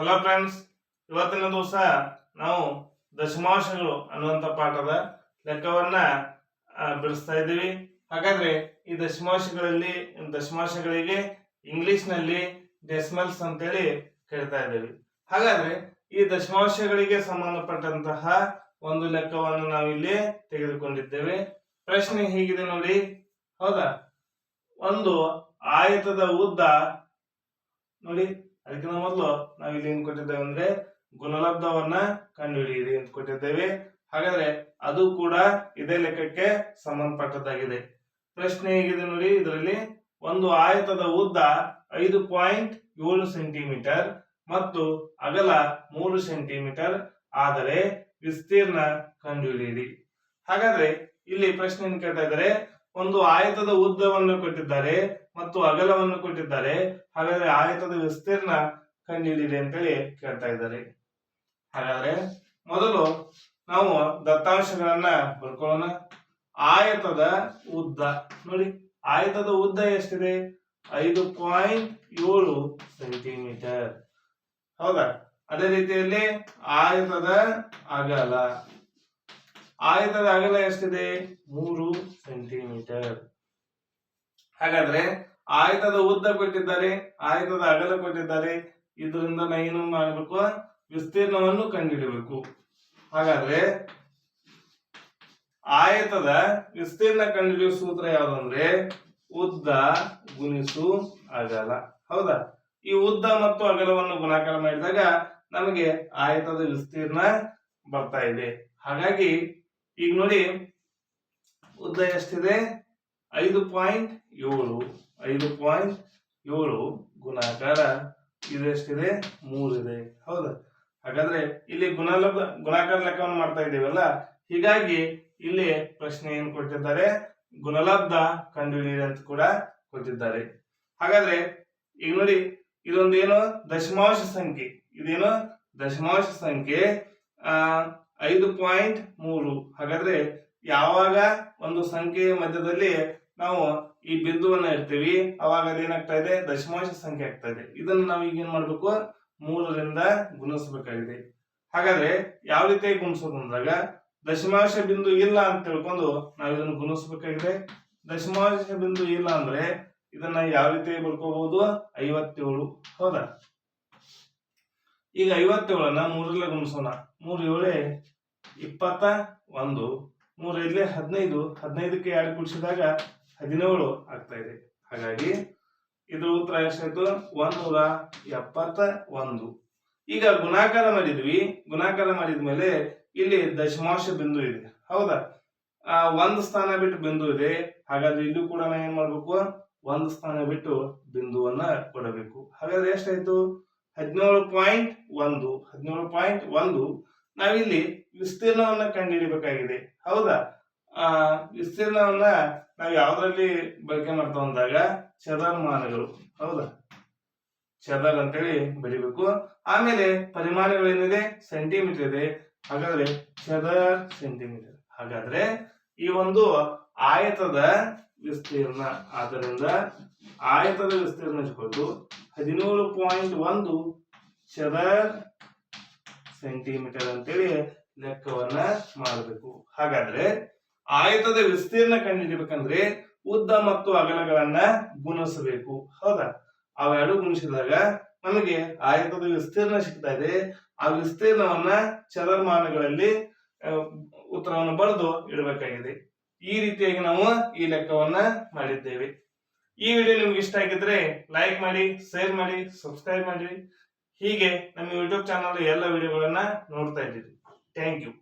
Hello friends ಇವತ್ತಿನ ದಿವಸ ನಾವು ದಶಮಾಂಶಗಳು ಅನ್ನುವಂಥ ಪಾಠದ ಲೆಕ್ಕವನ್ನ ಬಿಡಿಸ್ತಾ ಇದ್ದೀವಿ. ಹಾಗಾದ್ರೆ ಈ ದಶಮಾಂಶಗಳಲ್ಲಿ, ದಶಮಾಂಶಗಳಿಗೆ ಇಂಗ್ಲಿಷ್ನಲ್ಲಿ ಡೆಸಿಮಲ್ಸ್ ಅಂತೇಳಿ ಹೇಳ್ತಾ ಇದ್ದೀವಿ. ಹಾಗಾದ್ರೆ ಈ ದಶಮಾಂಶಗಳಿಗೆ ಸಂಬಂಧಪಟ್ಟಂತಹ ಒಂದು ಲೆಕ್ಕವನ್ನು ನಾವಿಲ್ಲಿ ತೆಗೆದುಕೊಂಡಿದ್ದೇವೆ. ಪ್ರಶ್ನೆ ಹೀಗಿದೆ ನೋಡಿ. ಹೌದಾ? ಒಂದು ಆಯತದ ಉದ್ದ ನೋಡಿ. ಅದಕ್ಕಿಂತ ಮೊದಲು ನಾವು ಇಲ್ಲಿ ಏನ್ ಕೊಟ್ಟಿದ್ದೇವೆ ಅಂದ್ರೆ ಗುಣಲಬ್ಧವನ್ನ ಕಂಡುಹಿಡಿಯಿರಿ ಅಂತ ಕೊಟ್ಟಿದ್ದೇವೆ. ಹಾಗಾದ್ರೆ ಅದು ಕೂಡ ಇದೇ ಲೆಕ್ಕಕ್ಕೆ ಸಂಬಂಧಪಟ್ಟದ್ದಾಗಿದೆ. ಪ್ರಶ್ನೆ ಹೇಗಿದೆ ನೋಡಿ, ಇದರಲ್ಲಿ ಒಂದು ಆಯತದ ಉದ್ದ ಐದು ಪಾಯಿಂಟ್ ಏಳು ಸೆಂಟಿಮೀಟರ್ ಮತ್ತು ಅಗಲ ಮೂರು ಸೆಂಟಿಮೀಟರ್ ಆದರೆ ವಿಸ್ತೀರ್ಣ ಕಂಡುಹಿಡಿಯಿರಿ. ಹಾಗಾದ್ರೆ ಇಲ್ಲಿ ಪ್ರಶ್ನೆ ಕೇಳ್ತಾ ಇದ್ದಾರೆ, ಒಂದು ಆಯತದ ಉದ್ದವನ್ನು ಕೊಟ್ಟಿದ್ದಾರೆ ಮತ್ತು ಅಗಲವನ್ನು ಕೊಟ್ಟಿದ್ದಾರೆ. ಹಾಗಾದ್ರೆ ಆಯತದ ವಿಸ್ತೀರ್ಣ ಕಂಡುಹಿಡಿಯಿರಿ ಅಂತೇಳಿ ಕೇಳ್ತಾ ಇದ್ದಾರೆ. ಹಾಗಾದ್ರೆ ಮೊದಲು ನಾವು ದತ್ತಾಂಶಗಳನ್ನ ಬರ್ಕೊಳ್ಳೋಣ. ಆಯತದ ಉದ್ದ. ನೋಡಿ, ಆಯತದ ಉದ್ದ ಎಷ್ಟಿದೆ? ಐದು ಪಾಯಿಂಟ್ ಏಳು ಸೆಂಟಿಮೀಟರ್. ಹೌದಾ? ಅದೇ ರೀತಿಯಲ್ಲಿ ಆಯತದ ಅಗಲ. ಆಯತದ ಅಗಲ ಎಷ್ಟಿದೆ? ಮೂರು ಸೆಂಟಿಮೀಟರ್. ಹಾಗಾದ್ರೆ ಆಯತದ ಉದ್ದ ಕೊಟ್ಟಿದ್ದಾರೆ ಆಯತದ ಅಗಲ ಕೊಟ್ಟಿದ್ದಾರೆ. ಇದರಿಂದ ನಾವು ಏನು ಮಾಡಬೇಕು ವಿಸ್ತೀರ್ಣವನ್ನು ಕಂಡುಹಿಡಬೇಕು. ಹಾಗಾದ್ರೆ ಆಯತದ ವಿಸ್ತೀರ್ಣ ಕಂಡುಹಿಡಿಯುವ ಸೂತ್ರ ಯಾವ್ದಂದ್ರೆ, ಉದ್ದ ಗುಣಿಸು ಅಗಲ. ಹೌದಾ? ಈ ಉದ್ದ ಮತ್ತು ಅಗಲವನ್ನು ಗುಣಾಕಾರ ಮಾಡಿದಾಗ ನಮಗೆ ಆಯತದ ವಿಸ್ತೀರ್ಣ ಬರ್ತಾ ಇದೆ. ಹಾಗಾಗಿ ಈಗ ನೋಡಿ, ಉದ್ದ ಎಷ್ಟಿದೆ? ಐದು ಪಾಯಿಂಟ್ ಏಳು. ಐದು ಪಾಯಿಂಟ್ ಏಳು ಗುಣಾಕಾರ ಇದು ಎಷ್ಟಿದೆ ಮೂರಿದೆ. ಹೌದಾ. ಹಾಗಾದ್ರೆ ಇಲ್ಲಿ ಗುಣಲಬ್ಧ ಗುಣಾಕಾರ ಲೆಕ್ಕವನ್ನು ಮಾಡ್ತಾ ಇದ್ದೀವಲ್ಲ? ಹೀಗಾಗಿ ಇಲ್ಲಿ ಪ್ರಶ್ನೆ ಏನು ಕೊಟ್ಟಿದ್ದಾರೆ? ಗುಣಲಬ್ಧ ಕಂಡುಹಿಡಿಯಿರಿ ಅಂತ ಕೂಡ ಕೊಟ್ಟಿದ್ದಾರೆ. ಹಾಗಾದ್ರೆ ಈಗ ನೋಡಿ, ಇದೊಂದು ಏನು? ದಶಮಾಂಶ ಸಂಖ್ಯೆ. ಇದೇನು? ದಶಮಾಂಶ ಸಂಖ್ಯೆ, ಆ, ಐದು ಪಾಯಿಂಟ್ ಮೂರು. ಹಾಗಾದ್ರೆ ಯಾವಾಗ ಒಂದು ಸಂಖ್ಯೆಯ ಮಧ್ಯದಲ್ಲಿ ನಾವು ಈ ಬಿಂದುವನ್ನ ಇರ್ತೀವಿ ಅವಾಗ ಅದೇನಾಗ್ತಾ ಇದೆ? ದಶಮಾಂಶ ಸಂಖ್ಯೆ ಆಗ್ತಾ ಇದೆ. ಇದನ್ನ ನಾವು ಈಗ ಏನ್ ಮಾಡ್ಬೇಕು? ಮೂರರಿಂದ ಗುಣಿಸಬೇಕಾಗಿದೆ. ಹಾಗಾದ್ರೆ ಯಾವ ರೀತಿಯಾಗಿ ಗುಣಿಸೋದು ಅಂದಾಗ, ದಶಮಾಂಶ ಬಿಂದು ಇಲ್ಲ ಅಂತ ತಿಳ್ಕೊಂಡು ನಾವು ಇದನ್ನು ಗುಣಿಸ್ಬೇಕಾಗಿದೆ. ದಶಮಾಂಶ ಬಿಂದು ಇಲ್ಲ ಅಂದ್ರೆ ಇದನ್ನ ಯಾವ ರೀತಿ ಬರ್ಕೋಬಹುದು? ಐವತ್ತೇಳು. ಹೌದಾ? ಈಗ ಐವತ್ತೇಳನ್ನ ಮೂರಲ್ಲೇ ಗುಣಿಸೋಣ. ಮೂರು ಏಳೆ ಇಪ್ಪತ್ತ ಒಂದು. ಮೂರು ಐದಲೇ ಹದಿನೈದು. ಹದಿನೈದಕ್ಕೆ ಎರಡು ಕೂಡಿಸಿದಾಗ ಹದಿನೇಳು ಆಗ್ತಾ ಇದೆ. ಹಾಗಾಗಿ ಇದ್ರ ಉತ್ತರ ಎಷ್ಟಾಯ್ತು ಒಂದೂರ ಎಪ್ಪತ್ತ ಒಂದು ಈಗ ಗುಣಾಕಾರ ಮಾಡಿದ್ವಿ. ಗುಣಾಕಾರ ಮಾಡಿದ್ಮೇಲೆ ಇಲ್ಲಿ ದಶಮಾಂಶ ಬಿಂದು ಇದೆ. ಹೌದಾ? ಆ, ಒಂದು ಸ್ಥಾನ ಬಿಟ್ಟು ಬಿಂದು ಇದೆ. ಹಾಗಾದ್ರೆ ಇಲ್ಲೂ ಕೂಡ ನಾವು ಏನ್ ಮಾಡ್ಬೇಕು? ಒಂದು ಸ್ಥಾನ ಬಿಟ್ಟು ಬಿಂದುವನ್ನ ಕೊಡಬೇಕು. ಹಾಗಾದ್ರೆ ಎಷ್ಟಾಯ್ತು ಹದಿನೇಳು ಪಾಯಿಂಟ್ ಒಂದು. ಹದಿನೇಳು ಪಾಯಿಂಟ್ ಒಂದು. ನಾವಿಲ್ಲಿ ವಿಸ್ತೀರ್ಣವನ್ನ ಕಂಡುಹಿಡಿಬೇಕಾಗಿದೆ. ಹೌದಾ? ವಿಸ್ತೀರ್ಣವನ್ನ ನಾವು ಯಾವ್ದ್ರಲ್ಲಿ ಬಳಕೆ ಮಾಡ್ತಾ ಅಂದಾಗ ಚದರ್ಮಾನಗಳು ಹೌದಾ? ಚದರ್ ಅಂತೇಳಿ ಬರಿಬೇಕು. ಆಮೇಲೆ ಪರಿಮಾಣಗಳೇನಿದೆ? ಸೆಂಟಿಮೀಟರ್ ಇದೆ. ಹಾಗಾದ್ರೆ ಚದರ್ ಸೆಂಟಿಮೀಟರ್ ಹಾಗಾದ್ರೆ ಈ ಒಂದು ಆಯತದ ವಿಸ್ತೀರ್ಣ. ಆದ್ದರಿಂದ ಆಯತದ ವಿಸ್ತೀರ್ಣ ಇಟ್ಕೊಂಡು ಹದಿನೇಳು ಪಾಯಿಂಟ್ ಒಂದು ಚದರ್ ಸೆಂಟಿಮೀಟರ್ ಅಂತೇಳಿ ಲೆಕ್ಕವನ್ನ ಮಾಡಬೇಕು. ಹಾಗಾದ್ರೆ ಆಯತದ ವಿಸ್ತೀರ್ಣ ಕಂಡುಹಿಡಿಬೇಕಂದ್ರೆ ಉದ್ದ ಮತ್ತು ಅಗಲಗಳನ್ನ ಗುಣಿಸಬೇಕು. ಹೌದಾ? ಅವೆರಡು ಗುಣಿಸಿದಾಗ ನಮಗೆ ಆಯತದ ವಿಸ್ತೀರ್ಣ ಸಿಗ್ತಾ ಇದೆ. ಆ ವಿಸ್ತೀರ್ಣವನ್ನ ಚದರ್ಮಾನಗಳಲ್ಲಿ ಉತ್ತರವನ್ನು ಬರೆದು ಇಡಬೇಕಾಗಿದೆ. ಈ ರೀತಿಯಾಗಿ ನಾವು ಈ ಲೆಕ್ಕವನ್ನ ಮಾಡಿದ್ದೇವೆ. ಈ ವಿಡಿಯೋ ನಿಮ್ಗೆ ಇಷ್ಟ ಆಗಿದ್ರೆ ಲೈಕ್ ಮಾಡಿ, ಶೇರ್ ಮಾಡಿ, ಸಬ್ಸ್ಕ್ರೈಬ್ ಮಾಡಿ. ಹೀಗೆ ನಮ್ಮ ಯೂಟ್ಯೂಬ್ ಚಾನಲ್ ಎಲ್ಲ ವಿಡಿಯೋಗಳನ್ನ ನೋಡ್ತಾ ಇದ್ದೀರಿ. Thank you.